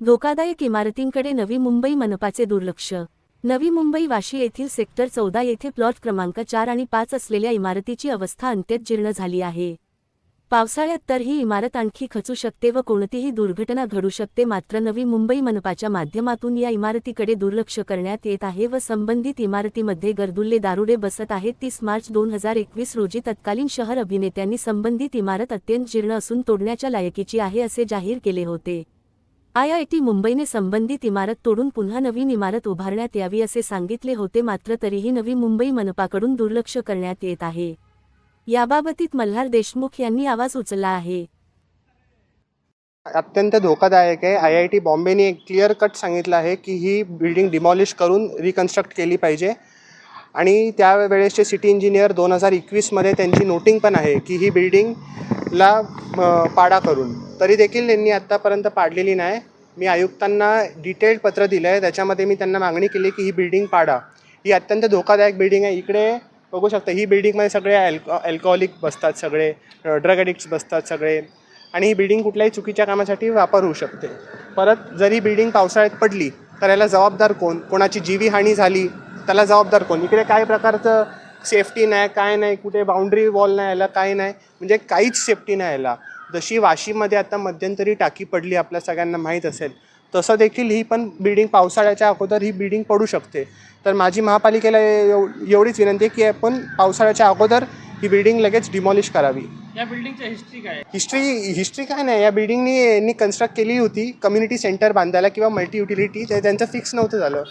धोकादायक इमारतींकडे नवी मुंबई मनपाचे दुर्लक्ष. नवी मुंबई वाशी येथील सेक्टर चौदा येथे प्लॉट क्रमांक चार आणि पाच असलेल्या इमारतीची अवस्था अंत्यत जीर्ण झाली आहे. पावसाळ्यात तर ही इमारत आणखी खचू शकते व कोणतीही दुर्घटना घडू शकते मात्र नवी मुंबई मनपाच्या माध्यमातून या इमारतीकडे दुर्लक्ष करण्यात येत आहे व संबंधित इमारतीमध्ये गर्दुल्ले दारुडे बसत आहेत. तीस मार्च दोन हजार एकवीस रोजी तत्कालीन शहर अभिनेत्यांनी संबंधित इमारत अत्यंत जीर्ण असून तोडण्याच्या लायकीची आहे असे जाहीर केले होते. आयआयटी मुंबईने संबंधित इमारत तोडून पुन्हा नवीन इमारत उभारण्यात यावी असे सांगितले होते मात्र तरीही नवी मुंबई मनपाकडून दुर्लक्ष करण्यात येत आहे. याबाबतीत मल्हार देशमुख यांनी आवाज उचलला आहे. अत्यंत धोकादायक आहे. आय आय टी बॉम्बेने एक क्लिअर कट सांगितलं आहे की ही बिल्डिंग डिमॉलिश करून रिकन्स्ट्रक्ट केली पाहिजे. आणि त्यावेळेसचे सिटी इंजिनियर दोन हजार एकवीसमध्ये त्यांची नोटिंग पण आहे की ही बिल्डिंगला पाडा करून. तरी देखील त्यांनी आत्तापर्यंत पाडलेली नाही. मी आयुक्तांना डिटेल्ड पत्र दिलं आहे त्याच्यामध्ये मी त्यांना मागणी केली की ही बिल्डिंग पाडा. ही अत्यंत धोकादायक बिल्डिंग आहे. इकडे बघू शकता ही बिल्डिंगमध्ये सगळे अल्को अल्कोहोलिक बसतात सगळे ड्रग ॲडिक्ट्स बसतात सगळे. आणि ही बिल्डिंग कुठल्याही चुकीच्या कामासाठी वापर होऊ शकते. परत जर ही बिल्डिंग पावसाळ्यात पडली तर याला जबाबदार कोण? कोणाची जीवीहानी झाली त्याला जबाबदार कोण? इकडे काय प्रकारचं सेफ्टी नाही काय नाही कुठे बाउंड्री वॉल नाही याला काय नाही. म्हणजे काहीच सेफ्टी नाही याला. जशी वाशीमध्ये आता मध्यंतरी टाकी पडली आपल्या सगळ्यांना माहीत असेल तसं देखील ही पण बिल्डिंग पावसाळ्याच्या अगोदर ही बिल्डिंग पडू शकते. तर माझी महापालिकेला एव- एवढीच विनंती आहे की आपण पावसाळ्याच्या अगोदर ही बिल्डिंग लगेच डिमॉलिश करावी. या बिल्डिंगची हिस्ट्री काय? हिस्ट्री हिस्ट्री काय नाही. या बिल्डिंगनी यांनी कन्स्ट्रक्ट केली होती कम्युनिटी सेंटर बांधायला किंवा मल्टी युटिलिटी ते त्यांचं फिक्स नव्हतं झालं.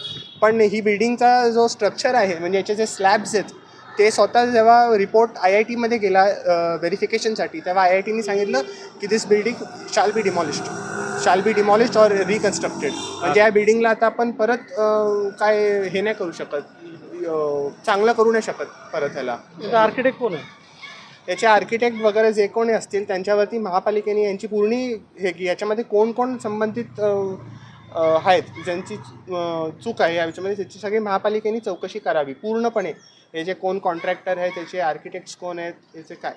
पण ही बिल्डिंगचा जो स्ट्रक्चर आहे म्हणजे याचे जे स्लॅब्स आहेत ते स्वतः जेव्हा रिपोर्ट आय आय टीमध्ये गेला व्हेरिफिकेशनसाठी तेव्हा आय आय टीने सांगितलं की दिस building shall be डिमॉलिश्ड shall be डिमॉलिश्ड or reconstructed म्हणजे या बिल्डिंगला आता आपण परत काय हे नाही करू शकत. चांगलं करू नाही शकत परत ह्याला. आर्किटेक्ट कोण आहे? याचे आर्किटेक्ट वगैरे जे कोणी असतील त्यांच्यावरती महापालिकेने यांची पूर्ण हे की याच्यामध्ये कोण कोण संबंधित आहेत. ज्यांची चूक आहे याच्यामध्ये त्याची सगळी महापालिकेने चौकशी करावी. पूर्णपणे हे जे कोण कॉन्ट्रॅक्टर आहेत त्याचे आर्किटेक्ट्स कोण आहेत याचे काय?